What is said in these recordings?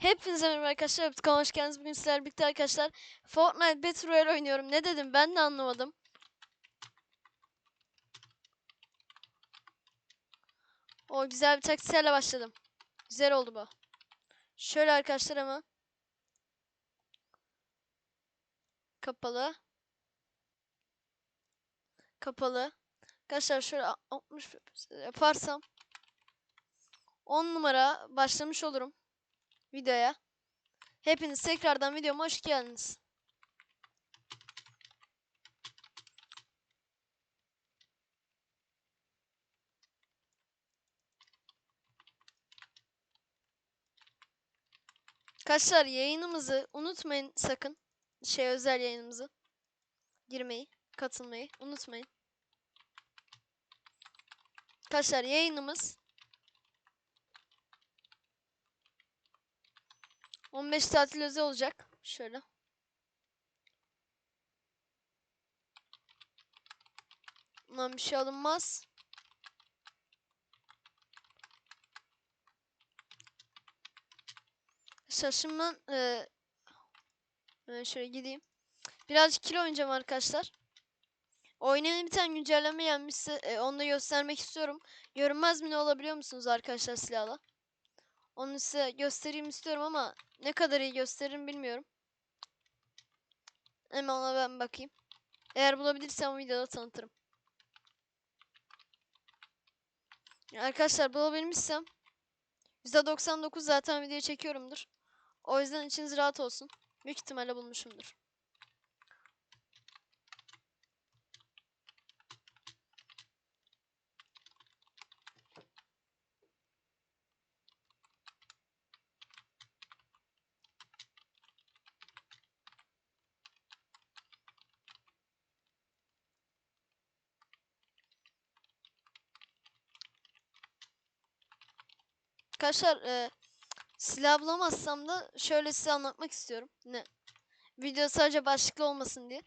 Hepinize merhaba arkadaşlar. Kanalıma hoş geldiniz. Bugün sizlerle birlikte arkadaşlar Fortnite Battle Royale oynuyorum. Ne dedim ben de anlamadım. O güzel bir taktiklerle başladım. Güzel oldu bu. Şöyle arkadaşlar ama. Kapalı. Kapalı. Arkadaşlar şöyle 60 yaparsam 10 numara başlamış olurum videoya. Hepiniz tekrardan videoma hoş geldiniz. Arkadaşlar yayınımızı unutmayın sakın. Şey özel yayınımızı. Girmeyi, katılmayı unutmayın. Arkadaşlar yayınımız 15 tatil özel olacak. Şöyle. Bundan bir şey alınmaz. Şaşım ben e, ben şöyle gideyim. Birazcık kilo oynayacağım arkadaşlar. Oyunun bir tane güncelleme gelmişse e, onu da göstermek istiyorum. Görünmez mi ne olabiliyor musunuz arkadaşlar silahla? Onu size göstereyim istiyorum ama ne kadar iyi gösteririm bilmiyorum. Hemen ona ben bakayım. Eğer bulabilirsem videoda tanıtırım. Arkadaşlar bulabilmişsem %99 zaten video çekiyorumdur. O yüzden içiniz rahat olsun. Büyük ihtimalle bulmuşumdur. Arkadaşlar e, silah da şöyle size anlatmak istiyorum. Ne? Video sadece başlıklı olmasın diye.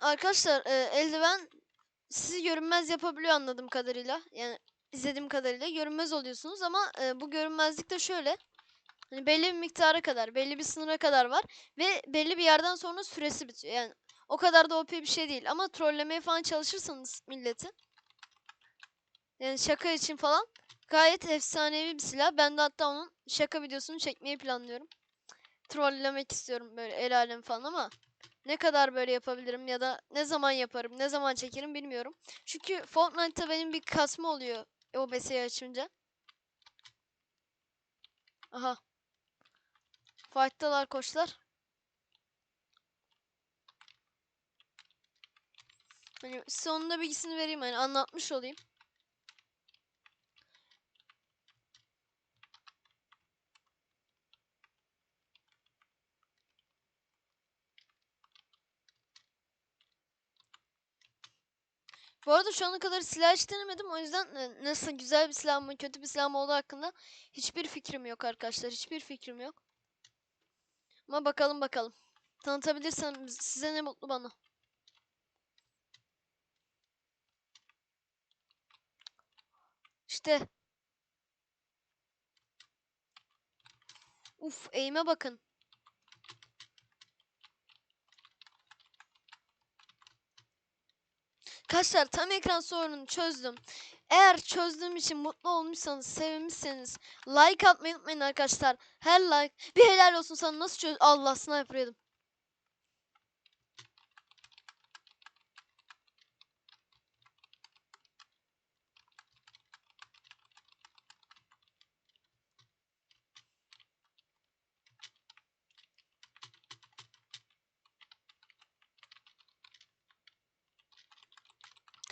Arkadaşlar e, eldiven sizi görünmez yapabiliyor anladığım kadarıyla. Yani izlediğim kadarıyla görünmez oluyorsunuz ama e, bu görünmezlik de şöyle. Hani belli bir miktara kadar, belli bir sınıra kadar var ve belli bir yerden sonra süresi bitiyor. Yani o kadar da OP bir şey değil ama trollemeye falan çalışırsanız milleti yani şaka için falan gayet efsanevi bir silah. Ben de hatta onun şaka videosunu çekmeyi planlıyorum. Trollemek istiyorum böyle el alem falan ama ne kadar böyle yapabilirim ya da ne zaman yaparım, ne zaman çekerim bilmiyorum. Çünkü Fortnite'ta benim bir kasma oluyor OBS'yi açınca. Aha. Fight'talar koçlar. Hani sonunda bilgisini vereyim hani anlatmış olayım. Bu arada şu ana kadar silah hiç denemedim. O yüzden e, nasıl güzel bir silah mı kötü bir silah mı olduğu hakkında hiçbir fikrim yok arkadaşlar. Hiçbir fikrim yok. Ama bakalım bakalım. Tanıtabilirsem size ne mutlu bana. İşte. Uf eğime bakın. Arkadaşlar tam ekran sorununu çözdüm. Eğer çözdüğüm için mutlu olmuşsanız, sevinmişseniz like atmayı unutmayın arkadaşlar. Her like bir helal olsun sana nasıl çöz... Allah sniper yedim.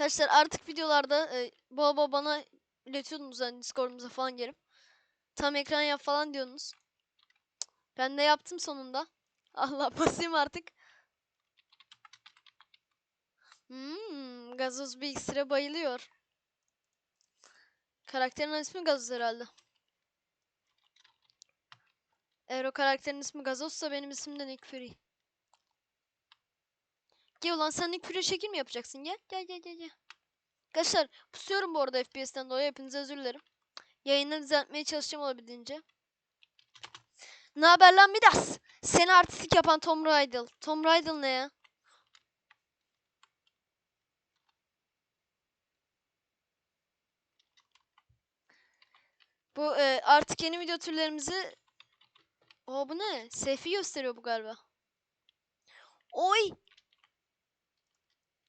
Arkadaşlar artık videolarda e, bol bol bana iletiyordunuz hani Discord'umuza falan gelip. Tam ekran yap falan diyorsunuz. Ben de yaptım sonunda. Allah basayım artık. Hmm, gazoz bir iksire bayılıyor. Karakterin ismi gazoz herhalde. Eğer o karakterin ismi gazozsa benim ismim de Nick Fury. Gel ulan sen Nick Fury şekil mi yapacaksın? Gel gel gel gel gel. Arkadaşlar pusuyorum bu arada FPS'ten dolayı hepinize özür dilerim. Yayını düzeltmeye çalışacağım olabildiğince. Ne haber lan Midas? Seni artistik yapan Tom Riddle. Tom Riddle ne ya? Bu e, artık yeni video türlerimizi... O bu ne? Seyfi gösteriyor bu galiba. Oy!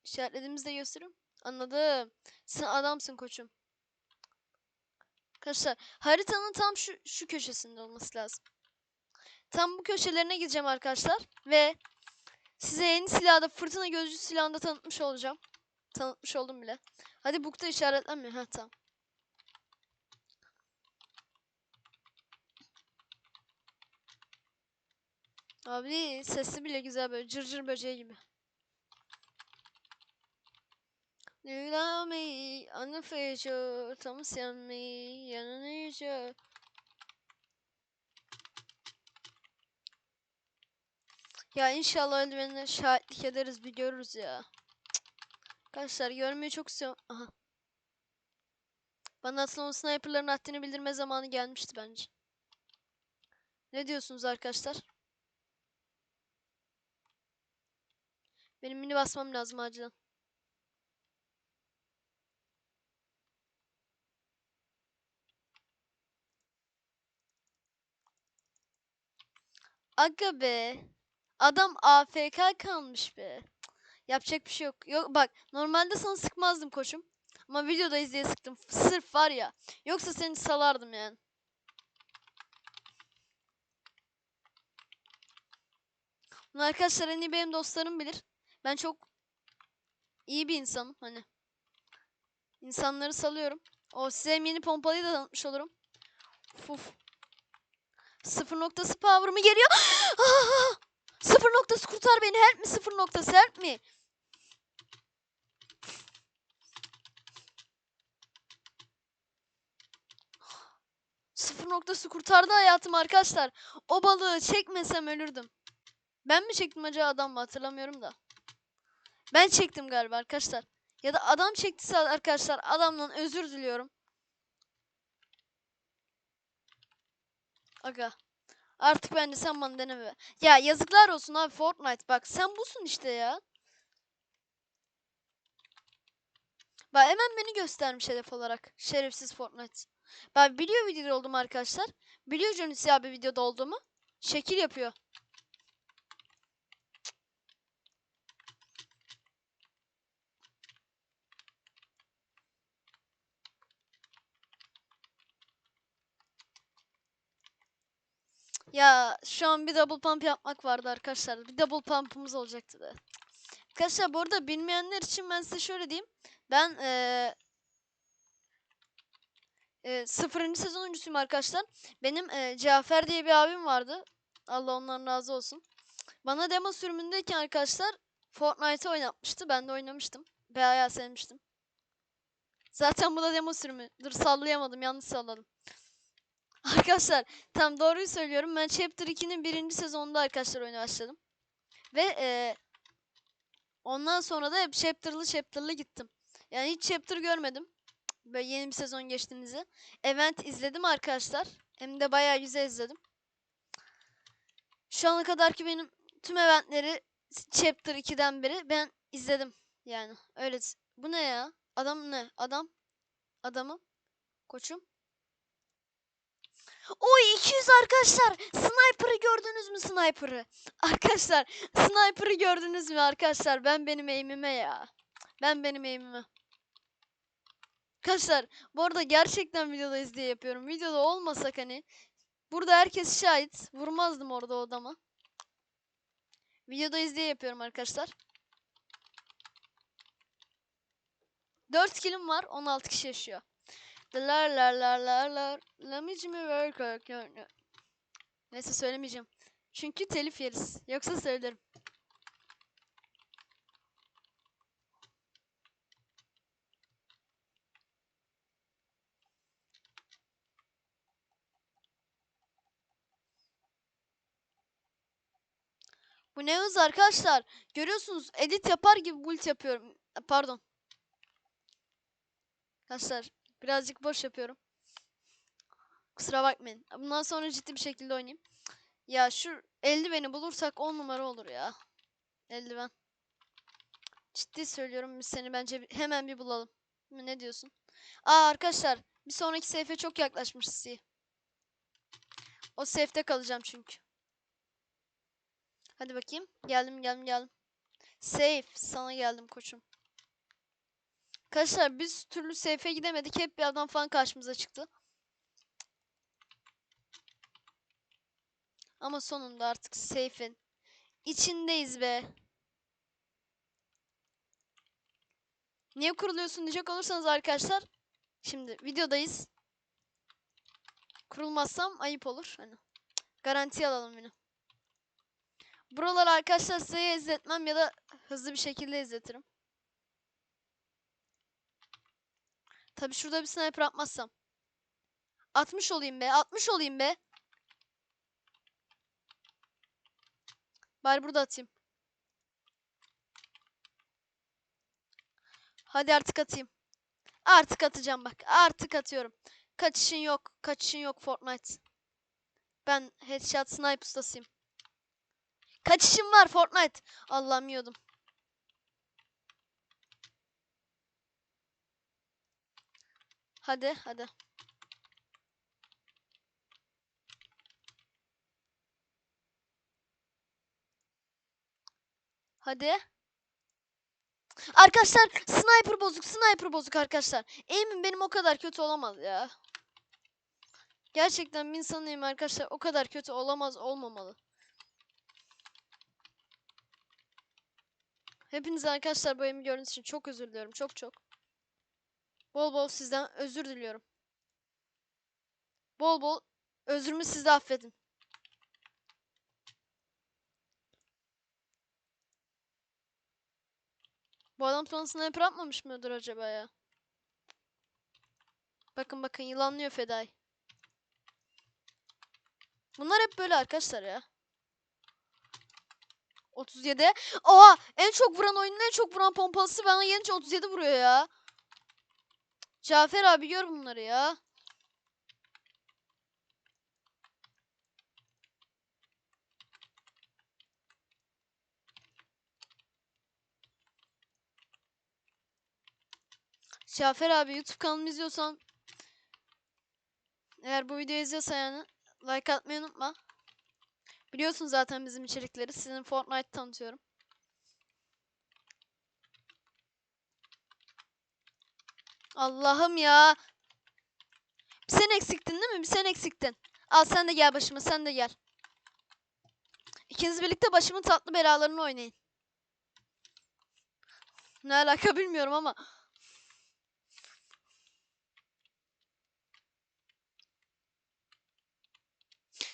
İşaretlediğimizde gösteriyorum. Anladım. Sen adamsın koçum. Arkadaşlar haritanın tam şu, şu köşesinde olması lazım. Tam bu köşelerine gideceğim arkadaşlar. Ve size yeni silahı fırtına gözcü silahını da tanıtmış olacağım. Tanıtmış oldum bile. Hadi bukta işaretlenmiyor. Ha tamam. Abi sesi bile güzel böyle cırcır cır böceği gibi. You love me, unofficial, Thomas and me, yanılıyor. Ya inşallah eldivenine şahitlik ederiz bir görürüz ya. Arkadaşlar görmeyi çok istiyorum. Aha. Bana atılan sniperların haddini bildirme zamanı gelmişti bence. Ne diyorsunuz arkadaşlar? Benim mini basmam lazım acilen. Aga be. Adam AFK kalmış be. Yapacak bir şey yok. Yok bak normalde sana sıkmazdım koçum. Ama videoda izleye sıktım. Sırf var ya. Yoksa seni salardım yani. Bunu arkadaşlar iyi benim dostlarım bilir. Ben çok iyi bir insanım hani. İnsanları salıyorum. O size yeni pompalıyı da tanıtmış olurum. Uf. Sıfır noktası power mı geliyor? Sıfır noktası kurtar beni. Help mi sıfır noktası help mi? Sıfır noktası kurtardı hayatımı arkadaşlar. O balığı çekmesem ölürdüm. Ben mi çektim acaba adam mı hatırlamıyorum da. Ben çektim galiba arkadaşlar. Ya da adam çektiyse arkadaşlar adamdan özür diliyorum. Aga. Artık bence sen bana deneme. Ya yazıklar olsun abi Fortnite bak sen busun işte ya. Bak hemen beni göstermiş hedef olarak. Şerefsiz Fortnite. Bak biliyor videoda oldum arkadaşlar. Biliyor Johnny abi videoda olduğumu. Şekil yapıyor. Ya şu an bir double pump yapmak vardı arkadaşlar. Bir double pump'ımız olacaktı da. Arkadaşlar bu arada bilmeyenler için ben size şöyle diyeyim. Ben ee, e, sıfırıncı sezon oyuncusuyum arkadaşlar. Benim e, Cafer diye bir abim vardı. Allah ondan razı olsun. Bana demo sürümündeyken arkadaşlar Fortnite oynatmıştı. Ben de oynamıştım. Bayağı sevmiştim. Zaten bu da demo sürümü. Dur sallayamadım. Yanlış salladım. Arkadaşlar tam doğruyu söylüyorum. Ben Chapter 2'nin birinci sezonunda arkadaşlar oyuna başladım. Ve e, ondan sonra da hep chapter'lı chapter'lı gittim. Yani hiç chapter görmedim. Böyle yeni bir sezon geçtiğimizi. Event izledim arkadaşlar. Hem de bayağı güzel izledim. Şu ana kadar ki benim tüm eventleri chapter 2'den beri ben izledim. Yani öyle. Bu ne ya? Adam ne? Adam? Adamım? Koçum? Oy 200 arkadaşlar. Sniper'ı gördünüz mü sniper'ı? Arkadaşlar sniper'ı gördünüz mü arkadaşlar? Ben benim eğimime ya. Ben benim eğimime. Arkadaşlar bu arada gerçekten videoda izleye yapıyorum. Videoda olmasak hani burada herkes şahit. Vurmazdım orada o adama. Videoda izleye yapıyorum arkadaşlar. 4 kilim var. 16 kişi yaşıyor. Lar lar lar lar lar. Lamicimi work Neyse söylemeyeceğim. Çünkü telif yeriz. Yoksa söylerim. Bu ne hız arkadaşlar. Görüyorsunuz edit yapar gibi build yapıyorum. Pardon. Arkadaşlar birazcık boş yapıyorum. Kusura bakmayın. Bundan sonra ciddi bir şekilde oynayayım. Ya şu eldiveni bulursak 10 numara olur ya. Eldiven. Ciddi söylüyorum biz seni bence hemen bir bulalım. Ne diyorsun? Aa arkadaşlar bir sonraki seyfe çok yaklaşmışız iyi. O safe'te kalacağım çünkü. Hadi bakayım. Geldim geldim geldim. Safe. Sana geldim koçum. Arkadaşlar biz türlü safe'e gidemedik. Hep bir adam falan karşımıza çıktı. Ama sonunda artık safe'in içindeyiz be. Niye kuruluyorsun diyecek olursanız arkadaşlar. Şimdi videodayız. Kurulmazsam ayıp olur. Hani garanti alalım bunu. Buralar arkadaşlar size izletmem ya da hızlı bir şekilde izletirim. Tabi şurada bir sniper atmazsam. 60 olayım be. 60 olayım be. Bari burada atayım. Hadi artık atayım. Artık atacağım bak. Artık atıyorum. Kaçışın yok. Kaçışın yok Fortnite. Ben headshot snipe ustasıyım. Kaçışım var Fortnite. Allah'ım yiyordum. Hadi hadi. Hadi. Arkadaşlar sniper bozuk sniper bozuk arkadaşlar. Aim'im benim o kadar kötü olamaz ya. Gerçekten bir insanın arkadaşlar o kadar kötü olamaz olmamalı. Hepiniz arkadaşlar bu aim'i gördüğünüz için çok özür diliyorum. Çok çok. Bol bol sizden özür diliyorum. Bol bol özrümü siz de affedin. Bu adam sana sniper atmamış mıdır acaba ya? Bakın bakın yılanlıyor Fedai. Bunlar hep böyle arkadaşlar ya. 37. Oha! En çok vuran oyunun en çok vuran pompalısı bana gelince 37 vuruyor ya. Cafer abi gör bunları ya. Cafer abi YouTube kanalımı izliyorsan eğer bu videoyu izliyorsan yani like atmayı unutma. Biliyorsun zaten bizim içerikleri. Sizin Fortnite tanıtıyorum. Allah'ım ya. Bir sen eksiktin değil mi? Bir sen eksiktin. Al sen de gel başıma sen de gel. İkiniz birlikte başımın tatlı belalarını oynayın. Ne alaka bilmiyorum ama.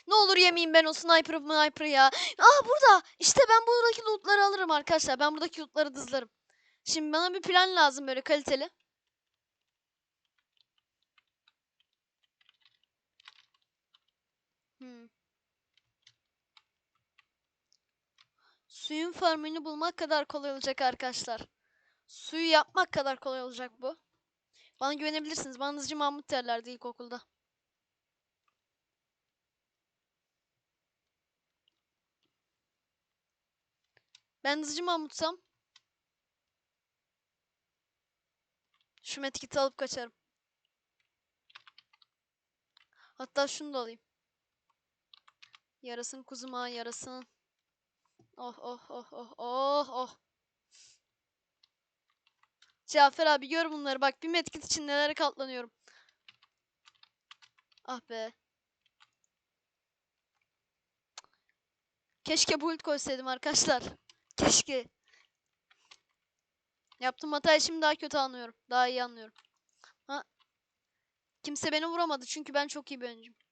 Ne olur yemeyeyim ben o sniper sniper ya. Aa burada. İşte ben buradaki lootları alırım arkadaşlar. Ben buradaki lootları dızlarım. Şimdi bana bir plan lazım böyle kaliteli. Hmm. Suyun farmını bulmak kadar kolay olacak arkadaşlar. Suyu yapmak kadar kolay olacak bu. Bana güvenebilirsiniz. Bana Hızcı Mahmut derlerdi ilkokulda. Ben Hızcı Mahmut'sam şu metkiti alıp kaçarım. Hatta şunu da alayım. Yarasın kuzuma yarasın. Oh oh oh oh oh oh. Cafer abi gör bunları bak bir medkit için nelere katlanıyorum. Ah be. Keşke build koysaydım arkadaşlar. Keşke. Yaptığım hatayı şimdi daha kötü anlıyorum. Daha iyi anlıyorum. Ha. Kimse beni vuramadı çünkü ben çok iyi bir oyuncuyum.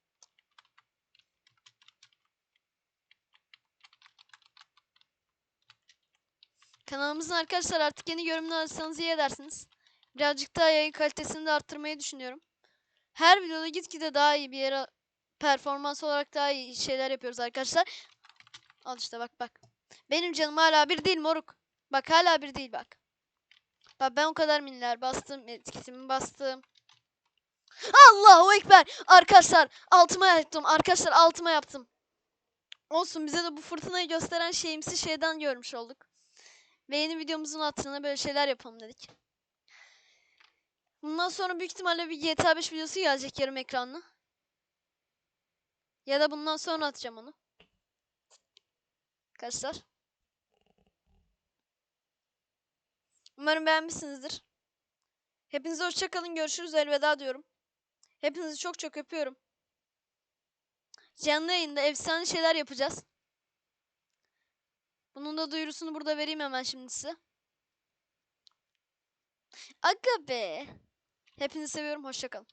Kanalımızın arkadaşlar artık yeni görünümünü alırsanız iyi edersiniz. Birazcık daha yayın kalitesini de arttırmayı düşünüyorum. Her videoda gitgide daha iyi bir yere performans olarak daha iyi şeyler yapıyoruz arkadaşlar. Al işte bak bak. Benim canım hala bir değil moruk. Bak hala bir değil bak. Bak ben o kadar minler bastım. Etiketimi bastım. Allahu Ekber. Arkadaşlar altıma yaptım. Arkadaşlar altıma yaptım. Olsun bize de bu fırtınayı gösteren şeyimsi şeyden görmüş olduk. Ve yeni videomuzun hatırına böyle şeyler yapalım dedik. Bundan sonra büyük ihtimalle bir GTA 5 videosu gelecek yarım ekranlı. Ya da bundan sonra atacağım onu. Arkadaşlar. Umarım beğenmişsinizdir. Hepinize hoşçakalın. Görüşürüz. Elveda diyorum. Hepinizi çok çok öpüyorum. Canlı yayında efsane şeyler yapacağız. Bunun da duyurusunu burada vereyim hemen şimdi size. Aga be. Hepinizi seviyorum. Hoşçakalın.